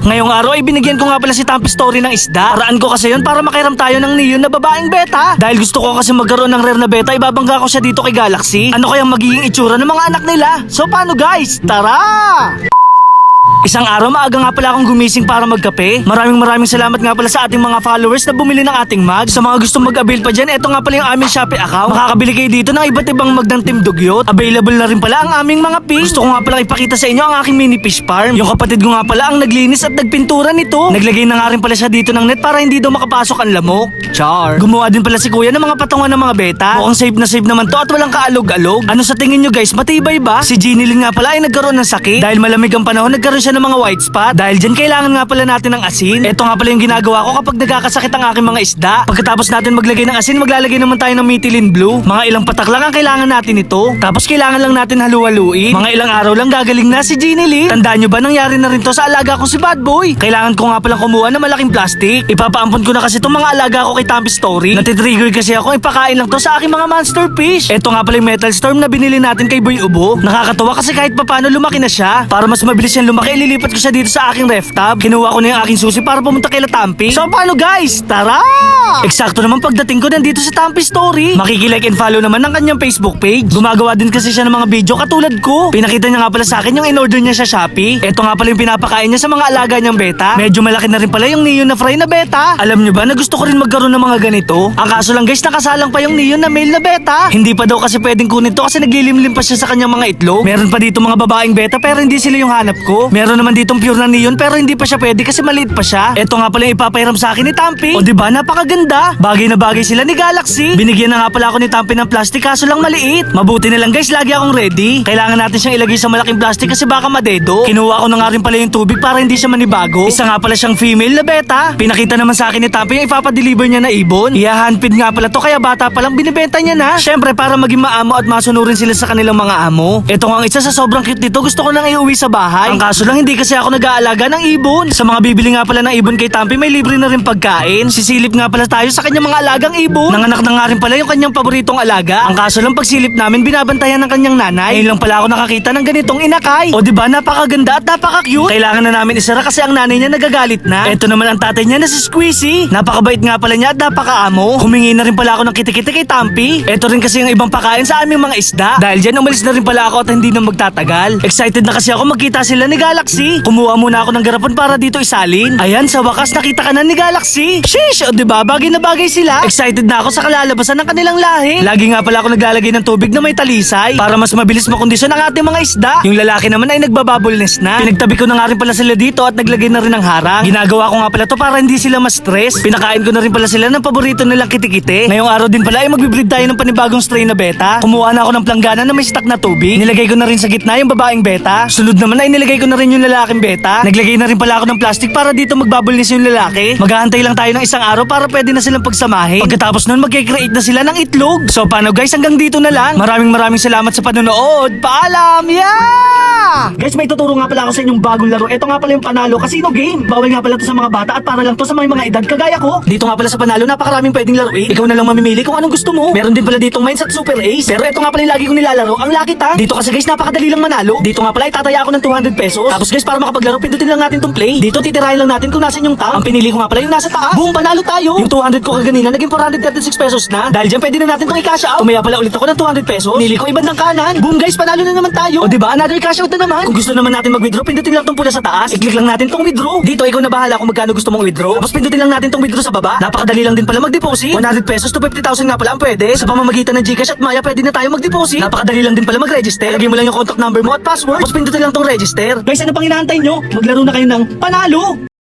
Ngayong araw ay binigyan ko nga pala si Tampi Story ng isda. Paraan ko kasi yun para makairam tayo ng neon na babaeng beta. Dahil gusto ko kasi magkaroon ng rare na beta, ibabangga ko siya dito kay Galaxy. Ano kayang magiging itsura ng mga anak nila? So paano guys? Tara! Isang araw maaga nga pala akong gumising para magkape. Maraming maraming salamat nga pala sa ating mga followers na bumili ng ating mug. Sa mga gustong mag-avail pa dyan, eto nga pala yung aming Shopee account. Makakabili kayo dito ng iba't ibang mug ng Team Dugyot. Available na rin pala ang aming mga fish. Gusto ko nga pala ipakita sa inyo ang aking mini fish farm. Yung kapatid ko nga pala ang naglinis at nagpintura nito. Naglagay na nga rin pala siya dito ng net para hindi daw makapasok ang lamok. Char. Gumawa din pala si kuya ng mga patungan ng mga beta. Mukhang safe na safe naman to at walang kaalog-alog. Ano sa tingin nyo guys, matibay ba? Si Lynn nga pala ay nagkaroon ng sakit. Dahil malamig ang panahon, nagkaroon siya ng mga white spot. Dahil dyan kailangan nga pala natin ng asin. Ito nga pala yung ginagawa ko kapag nagkakasakit ang aking mga isda. Pagkatapos natin maglagay ng asin, maglalagay naman tayo ng methylene blue. Mga ilang patak lang ang kailangan natin ito. Tapos kailangan lang natin halu-haluin. Mga ilang araw lang gagaling na si Jeannie Lynn. Tandaan nyo ba nangyari na rin to sa alaga ko si Bad Boy? Kailangan ko nga palang kumuha ng malaking plastic. Ipapaampon ko na kasi itong mga alaga ko kay Tampi Story. Natitrigger kasi ako ipakain lang to sa aking mga monster fish. Ito nga pala yung metal storm na binili natin kay Boy Ubo. Nakakatawa kasi kahit papano lumaki na siya. Para mas mabilis siyang lumaki, ililipat ko siya dito sa aking ref tub. Kinuha ko na yung aking susi para pumunta kay Tampi. So paano guys? Tara! Eksakto naman pagdating ko nandito sa Tampi Story. Makikilike and follow naman ng kanyang Facebook page. Gumagawa din kasi siya ng mga video katulad ko. Pinakita niya nga pala sa akin yung in-order niya sa Shopee. Ito nga pala yung pinapakain niya sa mga alaga niyang beta. Medyo malaki na rin pala yung neon na fry na beta. Alam niyo ba na gusto ko rin magkaroon ng mga ganito? Ang kaso lang guys, nakasalang pa yung neon na male na beta. Hindi pa daw kasi pwedeng kunin to kasi naglilimlim pa siya sa kanyang mga itlog. Meron pa dito mga babaeng beta pero hindi sila yung hanap ko. Meron naman ditong pure na neon pero hindi pa siya pwede kasi maliit pa siya. Ito nga pala yung ipapahiram sa akin ni Tampi. O di ba napakaganda. Bagay na bagay sila ni Galaxy. Binigyan na nga pala ako ni Tampi ng plastic kaso lang maliit. Mabuti na lang guys, lagi akong ready. Kailangan natin siyang ilagay sa malaking plastic kasi baka madedo. Kinuha ko na nga rin pala yung tubig para hindi siya manibago. Isa nga pala siyang female na beta. Pinakita naman sa akin ni Tampi yung ipapadeliver niya na ibon. Iyahanpid nga pala to kaya bata pa lang binibenta niya na. Syempre para maging maamo at masunurin sila sa kanilang mga amo. Ito nga ang isa sa sobrang cute nito. Gusto ko nang iuwi sa bahay. Ang kaso lang hindi kasi ako nag-aalaga ng ibon. Sa mga bibili nga pala ng ibon kay Tampi may libre na rin pagkain. Sisilip nga pala tayo sa kanyang mga alagang ibon. Nanganak na nga rin pala yung kanyang paboritong alaga. Ang kaso lang pagsilip namin binabantayan ng kanyang nanay. Ngayon lang pala ako nakakita ng ganitong inakay. O di ba napakaganda at napaka-cute. Kailangan na namin isara kasi ang nanay niya nagagalit na. Ito naman ang tatay niya na si Squeezy. Napakabait nga pala niya at napakaamo. Humingi na rin pala ako ng kitikiti kay Tampi. Ito rin kasi yung ibang pakain sa aming mga isda. Dahil dyan umalis na rin pala ako at hindi na magtatagal. Excited na kasi ako magkita sila ni Galaxy. Kumuha muna ako ng garapon para dito isalin. Ayan, sa wakas nakita ka na ni Galaxy. Sheesh, o diba? Bagay na bagay sila. Excited na ako sa kalalabasan ng kanilang lahi. Lagi nga pala ako naglalagay ng tubig na may talisay para mas mabilis makondisyon ang ating mga isda. Yung lalaki naman ay nagbababulness na. Pinagtabi ko na nga rin pala sila dito at naglagay na rin ng harang. Ginagawa ko nga pala to para hindi sila ma-stress. Pinakain ko na rin pala sila ng paborito nilang kitikite. Ngayong araw din pala ay magbibreed tayo ng panibagong strain na beta. Kumuha na ako ng planggana na may stock na tubig. Nilagay ko na rin sa gitna yung babaeng beta. Sunod naman ay nilagay ko na rin yung lalaking beta. Naglagay na rin pala ako ng plastic para dito magbabulnis yung lalaki. Maghahantay lang tayo ng isang araw para pwede na silang pagsamahin. Pagkatapos nun magkikreate na sila ng itlog. So paano guys hanggang dito na lang. Maraming maraming salamat sa panonood. Paalam! Yeah! Guys may tuturo nga pala ako sa inyong bagong laro. Ito nga pala yung panalo casino game. Bawal nga pala to sa mga bata at para lang to sa may mga edad kagaya ko. Dito nga pala sa panalo napakaraming pwedeng laruin. Ikaw na lang mamimili kung anong gusto mo. Meron din pala ditong mines at super ace. Pero ito nga pala yung lagi kong nilalaro, ang Lucky Tang. Dito kasi guys napakadali lang manalo. Dito nga pala itataya ako ng 200 pesos. Tapos guys para makapaglaro pindutin lang natin tong play. Dito titirahin lang natin kung nasan yung tang. Ang pinili ko nga pala yung nasa taas. Boom panalo tayo. Yung 200 ko kaganina naging 436 pesos na. Dahil dyan pwede na natin tong i-cash out. Tumaya pala ulit ako ng 200 pesos. Nili ko ibang ng kanan. Boom guys panalo na naman tayo. O di ba another cash out na naman. Kung gusto naman natin mag-withdraw pindutin lang tong pula sa taas. I-click lang natin tong withdraw. Dito ikaw na bahala kung magkano gusto mong withdraw. Tapos pindutin lang natin tong withdraw sa baba. Napakadali lang din pala mag-deposit. 100 pesos to 50,000 nga pala ang pwede. Sa pamamagitan ng Gcash at Maya pwede na tayo mag-deposit. Napakadali lang din pala mag-register. Lagyan mo lang yung contact number mo at password. Tapos pindutin lang tong register. Guys ano pang inaantay nyo? Maglaro na kayo ng panalo.